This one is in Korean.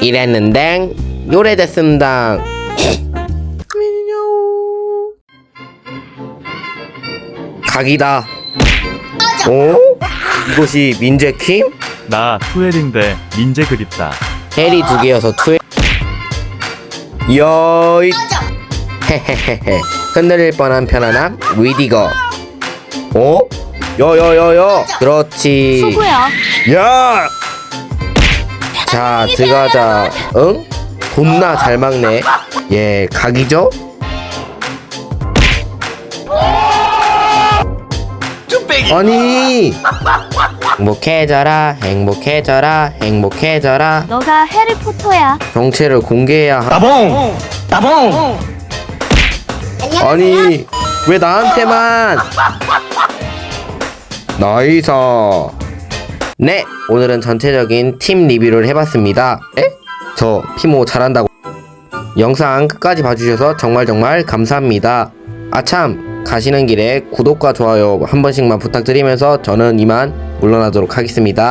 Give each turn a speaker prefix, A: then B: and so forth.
A: 이랬는데 요래됐습니다 각이다 어? 이곳이 민재 킴?
B: 나 투엘인데 민재 그립다.
A: 헬이 두 개여서 투에 여이 헤헤헤헤 흔들릴 뻔한 편안함 위디거 어? 여여여여 그렇지
C: 수고야.
A: 야! 자 들어가자 응? 존나 잘 막네 예 각이죠? 아니 행복해져라 행복해져라 행복해져라
C: 너가 해리포터야.
A: 정체를 공개해야 하
D: 따봉! 따봉!
A: 아니 왜 나한테만 나이서 네 오늘은 전체적인 팀 리뷰를 해봤습니다. 에? 저 피모 잘한다고. 영상 끝까지 봐주셔서 정말 정말 감사합니다. 아참 가시는 길에 구독과 좋아요 한 번씩만 부탁드리면서 저는 이만 물러나도록 하겠습니다